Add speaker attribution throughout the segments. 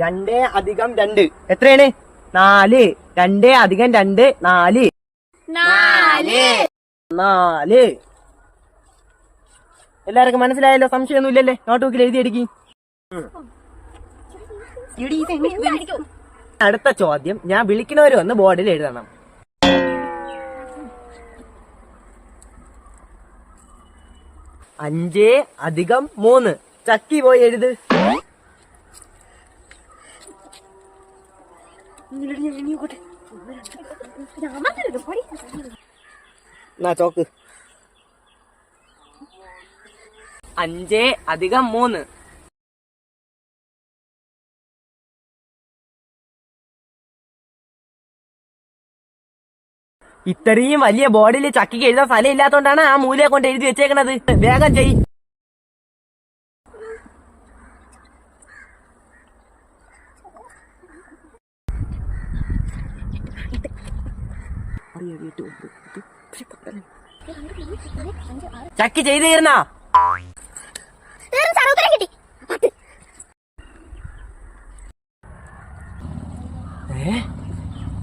Speaker 1: രണ്ടേ അധികം രണ്ട്. എത്രയാണ്? നാല്. രണ്ടേ അധികം രണ്ട് നാല്.
Speaker 2: നാല്.
Speaker 1: നാല്. എല്ലാവർക്കും മനസ്സിലായല്ലോ? സംശയമൊന്നും ഇല്ലല്ലേ നോട്ട് ബുക്കിൽ എഴുതി അടിക്കി അടുത്ത ചോദ്യം. ഞാൻ വിളിക്കുന്നവര് വന്ന് ബോർഡിൽ എഴുതണം. അഞ്ച് അധികം മൂന്ന്. ചക്കി പോയി എഴുത്. എന്നാ ചോക്ക്. അഞ്ച് അധികം മൂന്ന്. ഇത്രയും വലിയ ബോഡിയിൽ ചക്കിക്ക് എഴുതാൻ സ്ഥലം ഇല്ലാത്തോണ്ടാണ് ആ മൂലയെ കൊണ്ട് എഴുതി വെച്ചേക്കണത്. വേഗം ചെയ് ചക്കി ചെയ്ത് തീർന്നാ?
Speaker 2: കിട്ടി.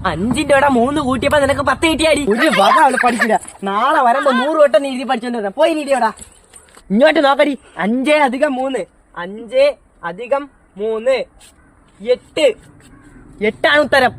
Speaker 1: അഞ്ചിന്റെ ഇവിടെ മൂന്ന് കൂട്ടിയപ്പോ നിനക്ക് പത്ത് കിട്ടിയാടി. ഒരു വക അവൾ പഠിച്ചില്ല. നാളെ വരുമ്പോ നൂറ് വട്ടം നീ എഴുതി പഠിച്ചോണ്ടിരുന്ന പോയി നീടിയോടാ ഇങ്ങോട്ട് നോക്കടി. അഞ്ചേ അധികം മൂന്ന്. അഞ്ചേ അധികം മൂന്ന്. എട്ട്. എട്ടാണ് ഉത്തരം.